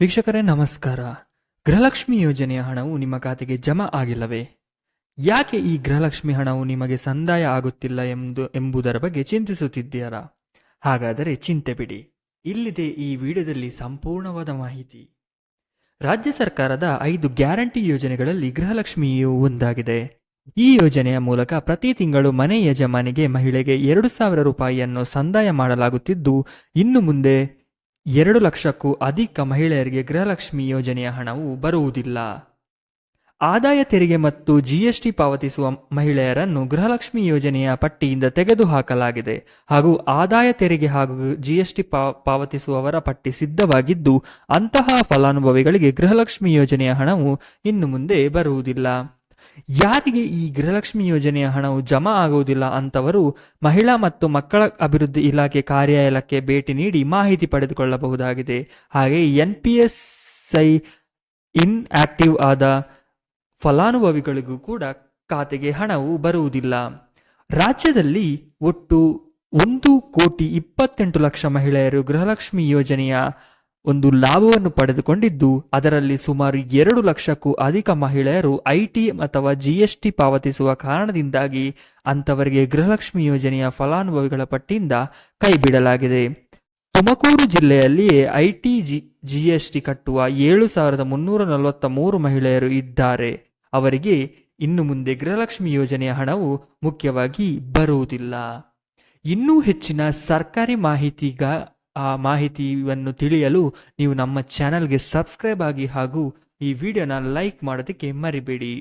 ವೀಕ್ಷಕರೇ, ನಮಸ್ಕಾರ. ಗೃಹಲಕ್ಷ್ಮಿ ಯೋಜನೆಯ ಹಣವು ನಿಮ್ಮ ಖಾತೆಗೆ ಜಮಾ ಆಗಿಲ್ಲವೇ? ಯಾಕೆ ಈ ಗೃಹಲಕ್ಷ್ಮಿ ಹಣವು ನಿಮಗೆ ಸಂದಾಯ ಆಗುತ್ತಿಲ್ಲ ಎಂದು, ಎಂಬುದರ ಬಗ್ಗೆ ಚಿಂತಿಸುತ್ತಿದ್ದೀರಾ? ಹಾಗಾದರೆ ಚಿಂತೆ ಬಿಡಿ. ಇಲ್ಲಿದೆ ಈ ವಿಡಿಯೋದಲ್ಲಿ ಸಂಪೂರ್ಣವಾದ ಮಾಹಿತಿ. ರಾಜ್ಯ ಸರ್ಕಾರದ ಐದು ಗ್ಯಾರಂಟಿ ಯೋಜನೆಗಳಲ್ಲಿ ಗೃಹಲಕ್ಷ್ಮಿಯು ಒಂದಾಗಿದೆ. ಈ ಯೋಜನೆಯ ಮೂಲಕ ಪ್ರತಿ ತಿಂಗಳು ಮನೆ ಯಜಮಾನಿಗೆ ಮಹಿಳೆಗೆ ಎರಡು ಸಾವಿರ ರೂಪಾಯಿಯನ್ನು ಸಂದಾಯ ಮಾಡಲಾಗುತ್ತಿದ್ದು, ಇನ್ನು ಮುಂದೆ ಎರಡು ಲಕ್ಷಕ್ಕೂ ಅಧಿಕ ಮಹಿಳೆಯರಿಗೆ ಗೃಹಲಕ್ಷ್ಮಿ ಯೋಜನೆಯ ಹಣವು ಬರುವುದಿಲ್ಲ. ಆದಾಯ ತೆರಿಗೆ ಮತ್ತು ಜಿಎಸ್ಟಿ ಪಾವತಿಸುವ ಮಹಿಳೆಯರನ್ನು ಗೃಹಲಕ್ಷ್ಮಿ ಯೋಜನೆಯ ಪಟ್ಟಿಯಿಂದ ತೆಗೆದುಹಾಕಲಾಗಿದೆ. ಹಾಗೂ ಆದಾಯ ತೆರಿಗೆ ಹಾಗೂ ಜಿಎಸ್ಟಿ ಪಾವತಿಸುವವರ ಪಟ್ಟಿ ಸಿದ್ಧವಾಗಿದ್ದು, ಅಂತಹ ಫಲಾನುಭವಿಗಳಿಗೆ ಗೃಹಲಕ್ಷ್ಮಿ ಯೋಜನೆಯ ಹಣವು ಇನ್ನು ಮುಂದೆ ಬರುವುದಿಲ್ಲ. ಯಾರಿಗೆ ಈ ಗೃಹಲಕ್ಷ್ಮಿ ಯೋಜನೆಯ ಹಣವು ಜಮಾ ಆಗುವುದಿಲ್ಲ ಅಂತವರು ಮಹಿಳಾ ಮತ್ತು ಮಕ್ಕಳ ಅಭಿವೃದ್ಧಿ ಇಲಾಖೆ ಕಾರ್ಯಾಲಯಕ್ಕೆ ಭೇಟಿ ನೀಡಿ ಮಾಹಿತಿ ಪಡೆದುಕೊಳ್ಳಬಹುದಾಗಿದೆ. ಹಾಗೆ N P S I inactive ಆದ ಫಲಾನುಭವಿಗಳಿಗೂ ಕೂಡ ಖಾತೆಗೆ ಹಣವು ಬರುವುದಿಲ್ಲ. ರಾಜ್ಯದಲ್ಲಿ ಒಟ್ಟು ಒಂದು ಕೋಟಿ ಇಪ್ಪತ್ತೆಂಟು ಲಕ್ಷ ಮಹಿಳೆಯರು ಗೃಹಲಕ್ಷ್ಮಿ ಯೋಜನೆಯ ಒಂದು ಲಾಭವನ್ನು ಪಡೆದುಕೊಂಡಿದ್ದು, ಅದರಲ್ಲಿ ಸುಮಾರು ಎರಡು ಲಕ್ಷಕ್ಕೂ ಅಧಿಕ ಮಹಿಳೆಯರು ಐಟಿ ಅಥವಾ ಜಿಎಸ್ಟಿ ಪಾವತಿಸುವ ಕಾರಣದಿಂದಾಗಿ ಅಂಥವರಿಗೆ ಗೃಹಲಕ್ಷ್ಮಿ ಯೋಜನೆಯ ಫಲಾನುಭವಿಗಳ ಪಟ್ಟಿಯಿಂದ ಕೈಬಿಡಲಾಗಿದೆ. ತುಮಕೂರು ಜಿಲ್ಲೆಯಲ್ಲಿಯೇ ಐಟಿ ಜಿ ಜಿಎಸ್ಟಿ ಕಟ್ಟುವ ಏಳು ಸಾವಿರದ ಮುನ್ನೂರ ನಲವತ್ತ ಮೂರು ಮಹಿಳೆಯರು ಇದ್ದಾರೆ. ಅವರಿಗೆ ಇನ್ನು ಮುಂದೆ ಗೃಹಲಕ್ಷ್ಮಿ ಯೋಜನೆಯ ಹಣವು ಮುಖ್ಯವಾಗಿ ಬರುವುದಿಲ್ಲ. ಇನ್ನೂ ಹೆಚ್ಚಿನ ಸರ್ಕಾರಿ ಮಾಹಿತಿಗ ಆ ಮಾಹಿತಿಯನ್ನು ತಿಳಿಯಲು ನೀವು ನಮ್ಮ ಚಾನಲ್ಗೆ ಸಬ್ಸ್ಕ್ರೈಬ್ ಆಗಿ ಹಾಗೂ ಈ ವಿಡಿಯೋನ ಲೈಕ್ ಮಾಡೋದಕ್ಕೆ ಮರಿಬೇಡಿ.